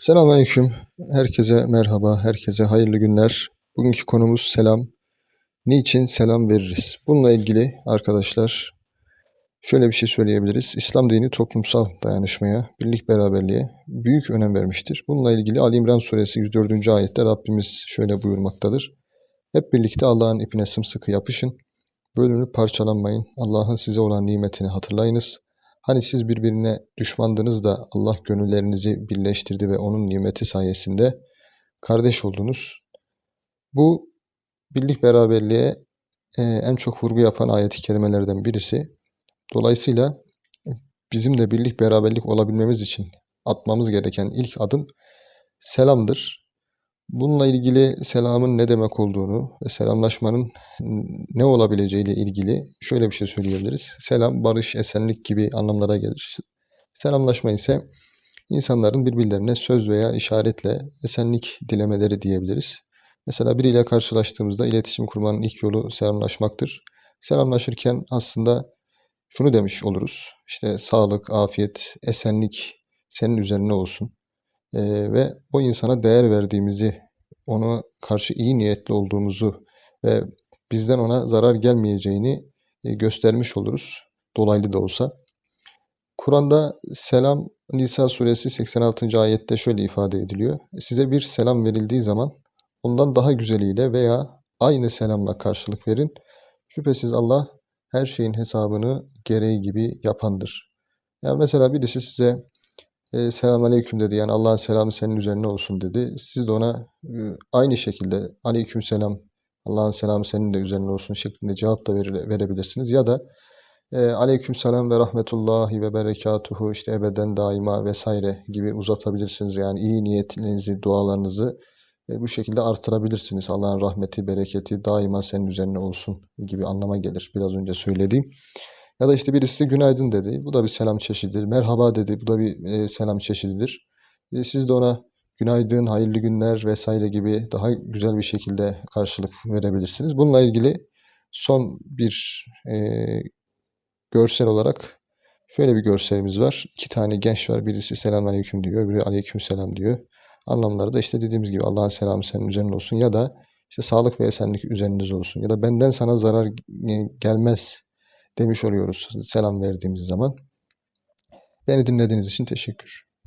Selamünaleyküm. Herkese merhaba, herkese hayırlı günler. Bugünkü konumuz selam. Niçin selam veririz? Bununla ilgili arkadaşlar şöyle bir şey söyleyebiliriz. İslam dini toplumsal dayanışmaya, birlik beraberliğe büyük önem vermiştir. Bununla ilgili Ali İmran suresi 104. ayette Rabbimiz şöyle buyurmaktadır. Hep birlikte Allah'ın ipine sımsıkı yapışın. Bölünüp parçalanmayın. Allah'ın size olan nimetini hatırlayınız. Hani siz birbirine düşmandınız da Allah gönüllerinizi birleştirdi ve onun nimeti sayesinde kardeş oldunuz. Bu birlik beraberliğe e, en çok vurgu yapan ayet-i kerimelerden birisi. Dolayısıyla bizim de birlik beraberlik olabilmemiz için atmamız gereken ilk adım selamdır. Bununla ilgili selamın ne demek olduğunu ve selamlaşmanın ne olabileceğiyle ilgili şöyle bir şey söyleyebiliriz. Selam, barış, esenlik gibi anlamlara gelir. Selamlaşma ise insanların birbirlerine söz veya işaretle esenlik dilemeleri diyebiliriz. Mesela biriyle karşılaştığımızda iletişim kurmanın ilk yolu selamlaşmaktır. Selamlaşırken aslında şunu demiş oluruz. İşte sağlık, afiyet, esenlik senin üzerine olsun. Ee, ve o insana değer verdiğimizi, ona karşı iyi niyetli olduğumuzu ve bizden ona zarar gelmeyeceğini e, göstermiş oluruz. Dolaylı da olsa. Kur'an'da selam Nisa suresi 86. ayette şöyle ifade ediliyor. Size bir selam verildiği zaman ondan daha güzeliyle veya aynı selamla karşılık verin. Şüphesiz Allah her şeyin hesabını gereği gibi yapandır. Yani mesela birisi size e, selam aleyküm dedi. Yani Allah'ın selamı senin üzerine olsun dedi. Siz de ona e, aynı şekilde aleyküm selam Allah'ın selamı senin de üzerine olsun şeklinde cevap da verir, verebilirsiniz. Ya da e, aleyküm selam ve rahmetullahi ve berekatuhu işte ebeden daima vesaire gibi uzatabilirsiniz. Yani iyi niyetinizi, dualarınızı e, bu şekilde artırabilirsiniz. Allah'ın rahmeti, bereketi daima senin üzerine olsun gibi anlama gelir. Biraz önce söylediğim. Ya da işte birisi günaydın dedi. Bu da bir selam çeşididir. Merhaba dedi. Bu da bir e, selam çeşididir. E, siz de ona günaydın, hayırlı günler vesaire gibi daha güzel bir şekilde karşılık verebilirsiniz. Bununla ilgili son bir e, görsel olarak şöyle bir görselimiz var. İki tane genç var. Birisi selamünaleyküm diyor, öbürü aleykümselam diyor. Anlamları da işte dediğimiz gibi Allah'ın selamı senin üzerine olsun ya da işte sağlık ve esenlik üzerinize olsun ya da benden sana zarar gelmez demiş oluyoruz selam verdiğimiz zaman. Beni dinlediğiniz için teşekkür.